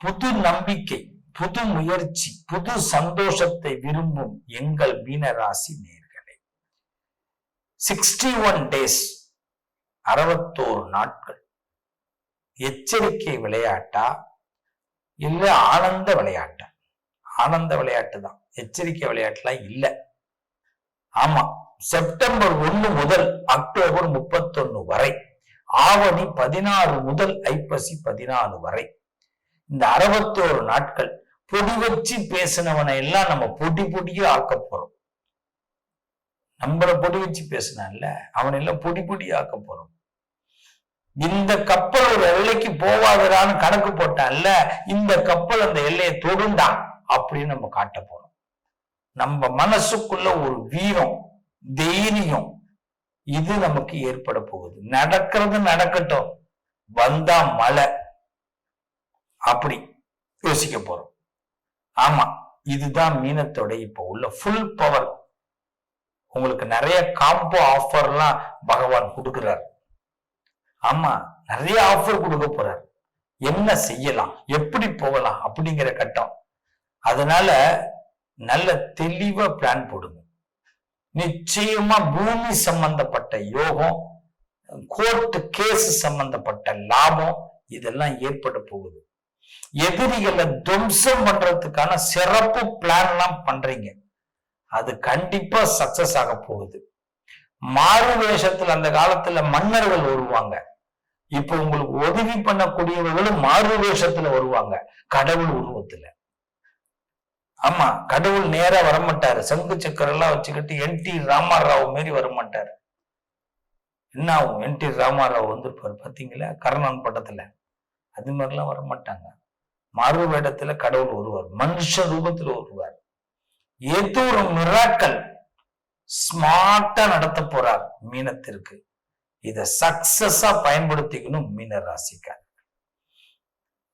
புது நம்பிக்கை புது முயற்சி புது சந்தோஷத்தை விரும்பும் எங்கள் மீனராசி நேர்களே. சிக்ஸ்டி ஒன் டேஸ் அறுபத்தோரு நாட்கள். எச்சரிக்கை விளையாட்டா? இல்ல ஆனந்த விளையாட்டா? ஆனந்த விளையாட்டு தான். எச்சரிக்கை விளையாட்டுலாம் இல்லை. ஆமா செப்டம்பர் ஒன்று முதல் அக்டோபர் முப்பத்தொன்னு வரை ஆவணி பதினாறு முதல் ஐப்பசி பதினாலு வரை. இந்த அறுபத்தோரு நாட்கள் பொடி வச்சு பேசினவனை எல்லாம் நம்ம பொட்டி பொட்டியே ஆக்க போறோம். நம்மள பொடி வச்சு பேசினான்ல அவனை எல்லாம் பொடி பொடி ஆக்க போறோம். இந்த கப்பல் ஒரு எல்லைக்கு போவாதரான்னு கணக்கு போட்டான்ல இந்த கப்பல் அந்த எல்லையை தொடுண்டான் அப்படின்னு நம்ம காட்ட போறோம். நம்ம மனசுக்குள்ள ஒரு வீரம் தைரியம் இது நமக்கு ஏற்பட போகுது. நடக்கிறது நடக்கட்டும். வந்தா மழை. அப்படி யோசிக்க போறோம். ஆமா இதுதான் மீனத்தோட இப்ப உள்ள ஃபுல் பவர் உங்களுக்கு நிறைய காம்போ ஆஃபர்லாம் பகவான் கொடுக்கிறார். ஆமா நிறைய ஆஃபர் கொடுக்க போறார். என்ன செய்யலாம் எப்படி போகலாம் அப்படிங்கிற கட்டம். அதனால நல்ல தெளிவா பிளான் போடுங்க. நிச்சயமா பூமி சம்பந்தப்பட்ட யோகம் கோர்ட்டு கேஸ் சம்பந்தப்பட்ட லாபம் இதெல்லாம் ஏற்பட போகுது. எதிரிகளை துவம்சம் பண்றதுக்கான சிறப்பு பிளான் எல்லாம் பண்றீங்க. அது கண்டிப்பா சக்சஸ் ஆக போகுது. மாறு வேஷத்துல அந்த காலத்துல மன்னர்கள் வருவாங்க. இப்ப உங்களுக்கு உதவி பண்ணக்கூடியவர்களும் மாறு வேஷத்துல வருவாங்க. கடவுள் உருவத்துல. ஆமா கடவுள் நேரா வரமாட்டாரு. சங்கு சக்கரம் எல்லாம் வச்சுக்கிட்டு என் டி ராமாராவ் மாரி வரமாட்டாரு. என்ன ஆகும்? என் டி ராமாராவ் வந்திருப்பாரு பாத்தீங்களா? கர்ணன் படத்துல அது மாதிரிலாம் வரமாட்டாங்க. மாறு வேடத்துல கடவுள் வருவார் மனுஷ ரூபத்துல வருவார் ஏதோ ஒரு மிராக்கள் ஸ்மார்ட்டா நடத்த போறார் மீனத்திற்கு. இத சக்சஸா பயன்படுத்திக்கணும் மீன ராசிக்கார்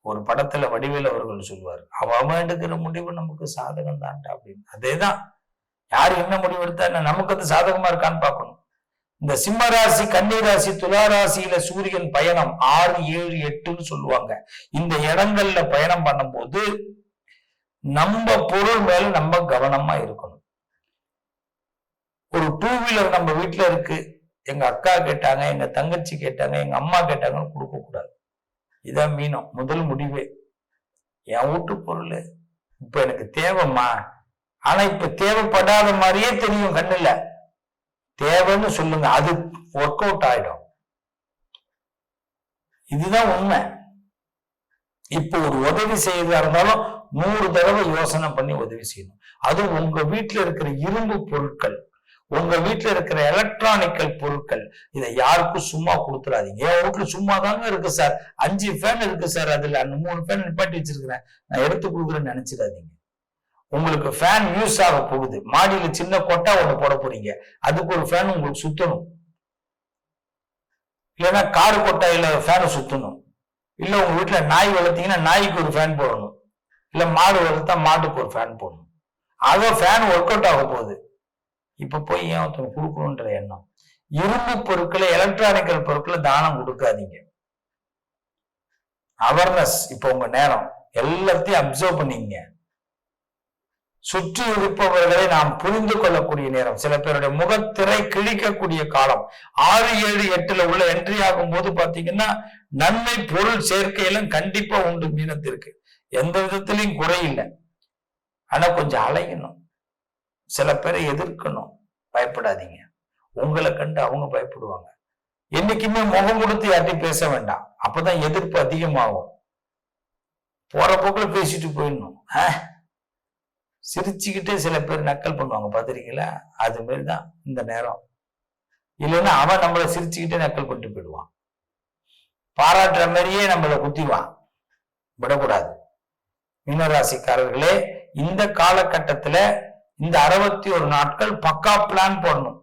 ஒரு படத்துல வடிவேல் அவர்கள் சொல்வார் அவன் எடுக்கிற முடிவு நமக்கு சாதகம் தான்டா அப்படின்னு. அதேதான். யார் என்ன முடிவு எடுத்தா நமக்கு அது சாதகமா இருக்கான்னு பார்க்கணும். இந்த சிம்ம ராசி கன்னி ராசி துலா ராசியில சூரியன் பயணம் ஆறு ஏழு எட்டுன்னு சொல்லுவாங்க. இந்த இடங்கள்ல பயணம் பண்ணும்போது நம்ம பொருள் மேல நம்ம கவனமா இருக்கணும். ஒரு டூ வீலர் நம்ம வீட்டுல இருக்கு. எங்க அக்கா கேட்டாங்க எங்க தங்கச்சி கேட்டாங்க எங்க அம்மா கேட்டாங்கன்னு கொடுக்க கூடாது. இதான் மீனம் முதல் முடிவே. என் வீட்டு பொருள். இப்ப எனக்கு தேவைம்மா. ஆனா இப்ப தேவைப்படாத மாதிரியே தெரியும் கண்ணுல. தேவைன்னு சொல்லுங்க. அது ஒர்க் அவுட் ஆயிடும். இதுதான் உண்மை. இப்போ ஒரு உதவி செய்யறதா இருந்தாலும் நூறு தடவை யோசனை பண்ணி உதவி செய்யணும். அதுவும் உங்க வீட்டுல இருக்கிற இரும்பு பொருட்கள் உங்க வீட்டுல இருக்கிற எலக்ட்ரானிக்கல் பொருட்கள் இதை யாருக்கும் சும்மா கொடுத்துடாதீங்க என் வீட்டுல சும்மா தாங்க இருக்கு சார். அஞ்சு ஃபேன் இருக்கு சார் அதுல. அந்த மூணு ஃபேன் நிப்பாட்டி வச்சிருக்கிறேன். நான் எடுத்து கொடுக்குறேன்னு நினைச்சிடாதீங்க. உங்களுக்கு ஃபேன் யூஸ் ஆக போகுது. மாடியில சின்ன கொட்டா ஒன்று போட போறீங்க. அதுக்கு ஒரு ஃபேன் உங்களுக்கு சுத்தணும். இல்லைன்னா காரு கொட்டாயில ஃபேனை சுத்தணும். இல்ல உங்க வீட்டுல நாய் வளர்த்தீங்கன்னா நாய்க்கு ஒரு ஃபேன் போடணும். இல்ல மாடு வளர்த்தா மாட்டுக்கு ஒரு ஃபேன் போடணும். அதோ ஃபேன் ஒர்க் அவுட் ஆக போகுது. இப்ப போய் ஏன் ஒருத்தன் கொடுக்கணுன்ற எண்ணம்? இரும்பு பொருட்களை எலக்ட்ரானிக்கல் பொருட்களை தானம் கொடுக்காதீங்க. அவேர்னஸ் இப்போ உங்க நேரம். எல்லாத்தையும் அப்சர்வ் பண்ணிங்க சுற்றி இருப்பவர்களை நாம் புரிந்து கொள்ளக்கூடிய நேரம். சில பேருடைய முகத்திரை கிழிக்கக்கூடிய காலம். ஆறு ஏழு எட்டுல உள்ள என்ட்ரி ஆகும் போது பாத்தீங்கன்னா நன்மை பொருள் சேர்க்கையெல்லாம் கண்டிப்பா உண்டு மீனத்திற்கு. எந்த விதத்திலையும் குறையில்லை ஆனா கொஞ்சம் அலையணும். சில பேரை எதிர்க்கணும். பயப்படாதீங்க. உங்களை கண்டு அவங்க பயப்படுவாங்க. என்னைக்குமே முகம் கொடுத்து யார்ட்டையும் பேச வேண்டாம். அப்பதான் எதிர்ப்பு அதிகமாகும். போற போக்குல பேசிட்டு போயிடணும். ஆஹ் சிரிச்சுக்கிட்டே சில பேர் நக்கல் பண்ணுவாங்க பார்த்துருக்கீங்களா? அது மாரி தான் இந்த நேரம். இல்லைன்னா அவன் நம்மளை சிரிச்சுக்கிட்டே நக்கல் பண்ணிட்டு போயிடுவான். பாராட்டுற மாதிரியே நம்மளை குத்திவான் விடக்கூடாது. மீனராசிக்காரர்களே இந்த காலகட்டத்துல இந்த அறுபத்தி ஒரு நாட்கள் பக்கா பிளான் பண்ணணும்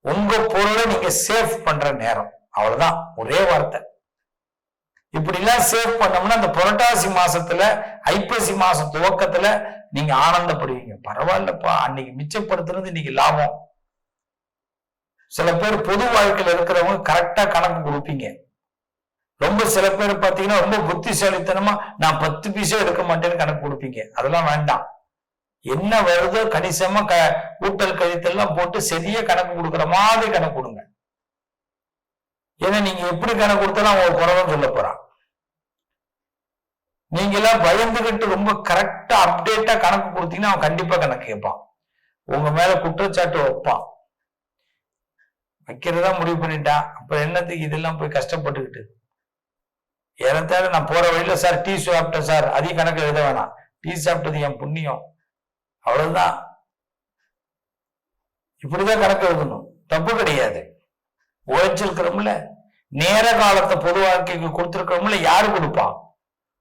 உங்க பொருளை நீங்க சேஃப் பண்ற நேரம். அவ்வளவுதான். ஒரே வார்த்தை. இப்படிலாம் சேவ் பண்ணோம்னா அந்த புரட்டாசி மாசத்துல ஐப்பசி மாசம் துவக்கத்துல நீங்க ஆனந்தப்படுவீங்க. பரவாயில்லப்பா அன்னைக்கு மிச்சப்படுத்துறது இன்னைக்கு லாபம். சில பேர் பொது வாழ்க்கையில இருக்கிறவங்க கரெக்டா கணக்கு கொடுப்பீங்க. ரொம்ப சில பேர் பார்த்தீங்கன்னா ரொம்ப புத்திசாலித்தனமா நான் பத்து பீஸே எடுக்க மாட்டேன்னு கணக்கு கொடுப்பீங்க. அதெல்லாம் வேண்டாம். என்ன வருதோ கணிசமா க கூட்டல் கழித்தெல்லாம் போட்டு சரியா கணக்கு கொடுக்குற மாதிரி கணக்கு கொடுங்க. ஏன்னா நீங்க எப்படி கணக்கு கொடுத்தாலும் அவங்க குறவன் சொல்ல போறான் நீங்க எல்லாம் பயந்துகிட்டு ரொம்ப கரெக்டா அப்டேட்டா கணக்கு கொடுத்தீங்கன்னா அவன் கண்டிப்பா கணக்கு கேட்பான். உங்க மேல குற்றச்சாட்டு வைப்பான். வைக்கிறதா முடிவு பண்ணிட்டான். அப்ப என்னத்துக்கு இதெல்லாம் போய் கஷ்டப்பட்டுக்கிட்டு? ஏறத்தாழ நான் போற வழியில சார் டீ சாப்பிட்டேன் சார். அதிக கணக்கு எழுத வேணாம். டீ சாப்பிட்டது என் புண்ணியம். அவ்வளவுதான். இப்படிதான் கணக்கு எழுதணும். தப்பு கிடையாது. உழைச்சிருக்கிறோம்ல. நேர காலத்தை பொது வாழ்க்கைக்கு கொடுத்துருக்கிறோம்ல. யாரு கொடுப்பான்?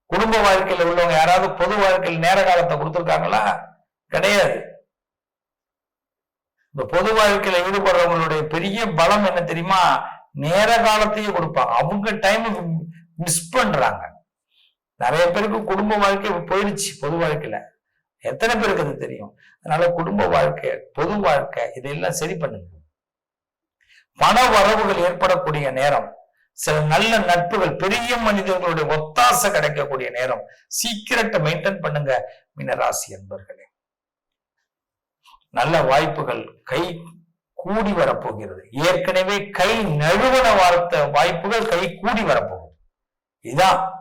குடும்ப வாழ்க்கையில உள்ளவங்க யாராவது பொது வாழ்க்கையில் நேர காலத்தை கொடுத்திருக்காங்களா? கிடையாது. இந்த பொது வாழ்க்கையில ஈடுபடுறவங்களுடைய பெரிய பலம் என்ன தெரியுமா? நேர காலத்தையே கொடுப்பாங்க. அவங்க டைம் மிஸ் பண்றாங்க. நிறைய பேருக்கு குடும்ப வாழ்க்கை போயிடுச்சு பொது வாழ்க்கையில. எத்தனை பேருக்கு அது தெரியும்? அதனால குடும்ப வாழ்க்கை பொது வாழ்க்கை இதெல்லாம் சரி பண்ணுங்க. பண வரவுகள் ஏற்படக்கூடிய நேரம். சில நல்ல நட்புகள் பெரிய மனிதர்களுடைய ஒத்தாசை கிடைக்கக்கூடிய நேரம். சீக்கிரட்டை மெயின்டைன் பண்ணுங்க மீனராசி அன்பர்களே. நல்ல வாய்ப்புகள் கை கூடி வரப்போகிறது. ஏற்கனவே கை நழுவன வார்த்த வாய்ப்புகள் கை கூடி வரப்போகுது. இதான்.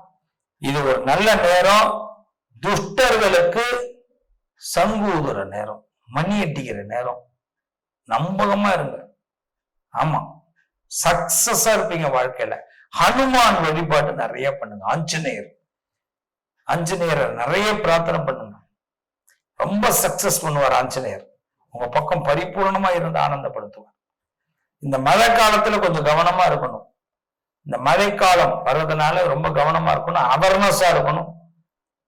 இது ஒரு நல்ல நேரம். துஷ்டர்களுக்கு சங்கூதுற நேரம். மணி அடிக்கிற நேரம். நம்பகமா இருங்க. ஆமா. சக்சஸா இருப்பீங்க வாழ்க்கையில. ஹனுமான் வழிபாடு நிறைய பண்ணுங்க. ஆஞ்சநேயர். ஆஞ்சநேயரை நிறைய பிரார்த்தனை பண்ணுங்க. ரொம்ப சக்சஸ் பண்ணுவார் ஆஞ்சநேயர். உங்க பக்கம் பரிபூர்ணமா இருந்து ஆனந்தப்படுத்துவார். இந்த மழை காலத்துல கொஞ்சம் கவனமா இருக்கணும். இந்த மழைக்காலம் வர்றதுனால ரொம்ப கவனமா இருக்கணும். அவர்னஸா இருக்கணும்.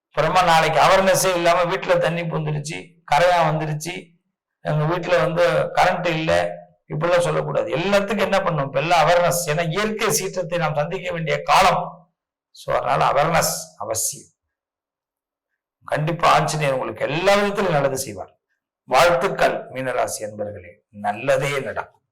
அப்புறமா நாளைக்கு அவர்னஸே இல்லாம வீட்டுல தண்ணி புந்துருச்சு கரையா வந்துருச்சு. எங்க வீட்டுல வந்து கரண்ட் இல்லை. இப்படிலாம் சொல்லக்கூடாது. எல்லாத்துக்கும் என்ன பண்ணும்? இப்ப எல்லாம் அவேர்னஸ் ஏன்னா இயற்கை சீற்றத்தை நாம் சந்திக்க வேண்டிய காலம். ஸோ அதனால அவேர்னஸ் அவசியம். கண்டிப்பா ஆஞ்சநேயர் உங்களுக்கு எல்லா விதத்திலும் நல்லது செய்வார். வாழ்த்துக்கள் மீனராசி என்பர்களே நல்லதே நடக்கும்.